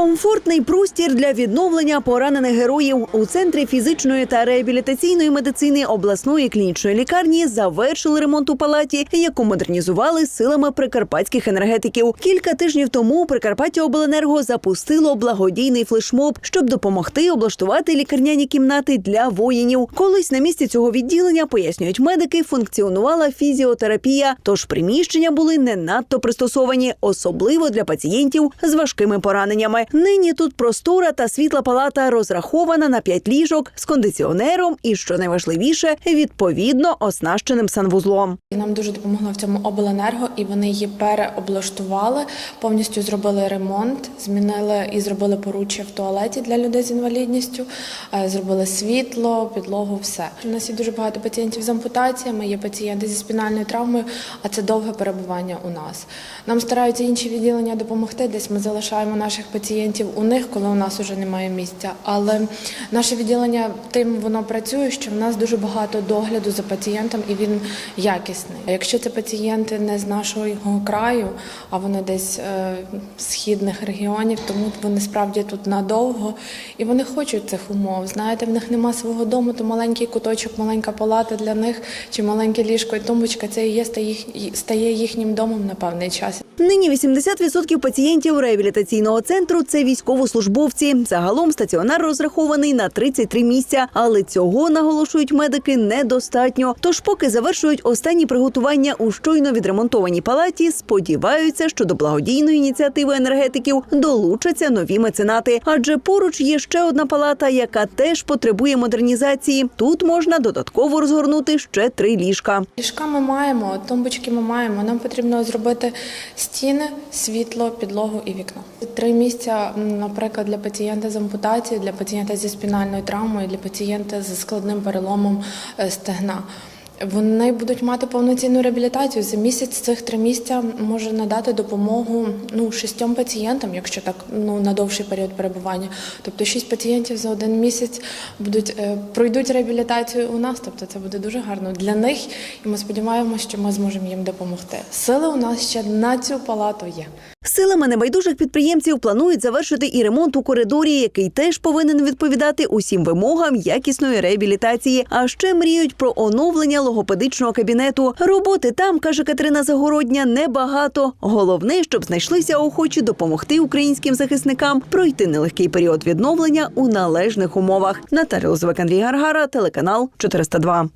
Комфортний простір для відновлення поранених героїв у центрі фізичної та реабілітаційної медицини обласної клінічної лікарні завершили ремонт у палаті, яку модернізували силами прикарпатських енергетиків. Кілька тижнів тому Прикарпаття Обленерго запустило благодійний флешмоб, щоб допомогти облаштувати лікарняні кімнати для воїнів. Колись на місці цього відділення пояснюють медики, функціонувала фізіотерапія, тож приміщення були не надто пристосовані, особливо для пацієнтів з важкими пораненнями. Нині тут простора та світла палата розрахована на п'ять ліжок з кондиціонером і, що найважливіше, відповідно оснащеним санвузлом. Нам дуже допомогла в цьому обленерго, і вони її переоблаштували, повністю зробили ремонт, змінили і зробили поруччя в туалеті для людей з інвалідністю, е, зробили світло, підлогу, все. У нас є дуже багато пацієнтів з ампутаціями, є пацієнти зі спінальною травмою, а це довге перебування у нас. Нам стараються інші відділення допомогти. Десь ми залишаємо наших пацієнтів у них, коли у нас вже немає місця. Але наше відділення тим воно працює, що в нас дуже багато догляду за пацієнтом, і він якісний. А якщо це пацієнти не з нашого краю, а вони десь е, східних регіонів, тому вони справді тут надовго і вони хочуть цих умов. Знаєте, в них нема свого дому, то маленький куточок, маленька палата для них чи маленьке ліжко і тумбочка. Це і є стає їхнім домом на певний час. Нині 80% пацієнтів реабілітаційного центру це військовослужбовці. Загалом стаціонар розрахований на 33 місця, але цього наголошують медики недостатньо. Тож, поки завершують останні приготування у щойно відремонтованій палаті, сподіваються, що до благодійної ініціативи енергетиків долучаться нові меценати. Адже поруч є ще одна палата, яка теж потребує модернізації. Тут можна додатково розгорнути ще три ліжка. Ліжка ми маємо, тумбочки ми маємо. Нам потрібно зробити стіни, світло, підлогу і вікно. Три місця, м, наприклад, для пацієнта з ампутацією, для пацієнта зі спінальною травмою, для пацієнта зі складним переломом е, стегна. Вони будуть мати повноцінну реабілітацію. За місяць цих три місця може надати допомогу ну шістьом пацієнтам, якщо так ну на довший період перебування. Тобто шість пацієнтів за один місяць будуть е, пройдуть реабілітацію у нас. Тобто це буде дуже гарно для них, і ми сподіваємося, що ми зможемо їм допомогти. Сили у нас ще на цю палату є. Силами небайдужих підприємців планують завершити і ремонт у коридорі, який теж повинен відповідати усім вимогам якісної реабілітації. А ще мріють про оновлення логопедичного кабінету. Роботи там, каже Катерина Загородня, небагато. Головне, щоб знайшлися охочі допомогти українським захисникам пройти нелегкий період відновлення у належних умовах. Лозвик, Андрій Гаргара, телеканал 402.